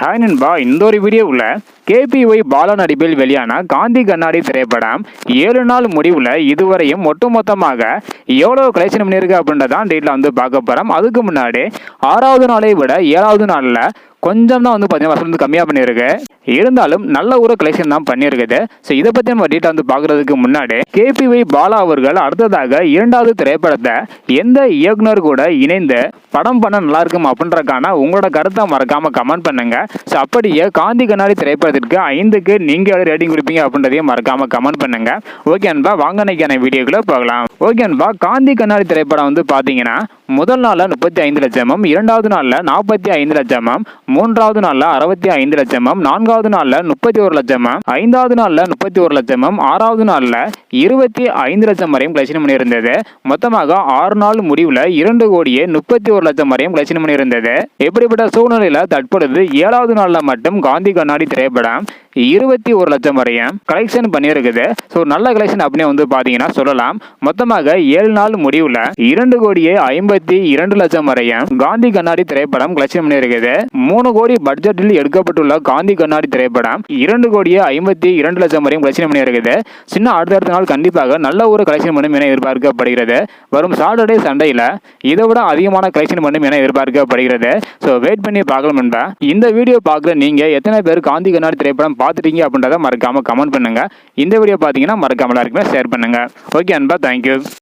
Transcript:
Hi நண்பா இந்த ஒரு வீடியோவில் கேபிஒய் பாலா நடிப்பில் வெளியான காந்தி கண்ணாடி திரைப்படம் ஏழு நாள் முடிவில் இதுவரையும் ஒட்டுமொத்தமாக எவ்வளோ கலெக்ஷன் பண்ணியிருக்கு அப்படின்றதான் டேட்டில் வந்து பார்க்க போகிறோம் அதுக்கு முன்னாடி ஆறாவது நாளை விட ஏழாவது நாளில் கொஞ்சம் தான் வந்து பார்த்தீங்கன்னா வசூல் வந்து கம்மியாக பண்ணியிருக்கு. இருந்தாலும் நல்ல ஒரு கலெக்ஷன் தான் பண்ணியிருக்குது. ஸோ இதை பற்றி நம்ம டீட்டா வந்து பார்க்குறதுக்கு முன்னாடி கேபிஒய் பாலா அவர்கள் அடுத்ததாக இரண்டாவது திரைப்படத்தை எந்த இயக்குனர் கூட இணைந்து படம் பண்ண நல்லா இருக்கும் அப்படின்றக்கான உங்களோட கருத்தை மறக்காம கமெண்ட் பண்ணுங்க. ஸோ அப்படியே காந்தி கண்ணாடி திரைப்படத்திற்கு ஐந்துக்கு நீங்கள் ரேட்டிங் கொடுப்பீங்க அப்படின்றதையும் மறக்காம கமெண்ட் பண்ணுங்க. ஓகே அன்பா வாங்க அன்னைக்கான வீடியோக்குள்ள போகலாம். ஓகே அன்பா காந்தி கண்ணாடி திரைப்படம் வந்து பார்த்தீங்கன்னா முதல் நாளில் முப்பத்தி ஐந்து லட்சமும் இரண்டாவது நாளில் நாற்பத்தி ஐந்து லட்சமும் மூன்றாவது நாளில் அறுபத்தி ஐந்து லட்சமும் நான்காவது நாளில் முப்பத்தி ஒரு லட்சமும் ஐந்தாவது நாளில் முப்பத்தி ஒரு லட்சமும் ஆறாவது நாளில் இருபத்தி ஐந்து லட்சம் வரையும் கலெக்ஷன் பண்ணியிருந்தது. மொத்தமாக ஆறு நாள் முடிவில் இரண்டு கோடியே முப்பத்தி ஒரு லட்சம் வரையும் கலெக்ஷன் பண்ணியிருந்தது. இப்படிப்பட்ட சூழ்நிலையில் தற்பொழுது ஏழாவது நாளில் மட்டும் காந்தி கண்ணாடி திரைப்படம் இருபத்தி ஒரு லட்சம் வரையும் கலெக்ஷன் பண்ணியிருக்குது. ஸோ நல்ல கலெக்ஷன் அப்படின்னு வந்து பார்த்தீங்கன்னா சொல்லலாம். மொத்தமாக ஏழு நாள் முடிவில் இரண்டு கோடியே ஐம்பத்தி இரண்டு லட்சம் வரையும் காந்தி கண்ணாடி திரைப்படம் கலெக்ஷன் பண்ணியிருக்குது. மூணு கோடி பட்ஜெட்டில் எடுக்கப்பட்டுள்ள காந்தி கண்ணாடி திரைப்படம். இரண்டு கோடியே ஐம்பத்தி இரண்டு லட்சம் வரையும் கலெக்ஷன் பண்ணியிருக்குது சின்ன அடுத்தடுத்த நாள் கண்டிப்பாக நல்ல ஒரு கலெக்ஷன் பண்ணும் என எதிர்பார்க்கப்படுகிறது. வரும் சாட்டர்டே சண்டையில் இதை விட அதிகமான கலெக்ஷன் பண்ணும் என எதிர்பார்க்கப்படுகிறது. ஸோ வெயிட் பண்ணி பார்க்கலாம் நண்பா. இந்த வீடியோ பார்க்குற நீங்கள் எத்தனை பேர் காந்தி கண்ணாடி திரைப்படம் பார்த்துட்டீங்க அப்படின்றத மறக்காம கமெண்ட் பண்ணுங்க. இந்த வீடியோ பார்த்தீங்கன்னா மறக்காமல் எல்லாருக்குமே ஷேர் பண்ணுங்க. ஓகே அன்பா தேங்க்யூ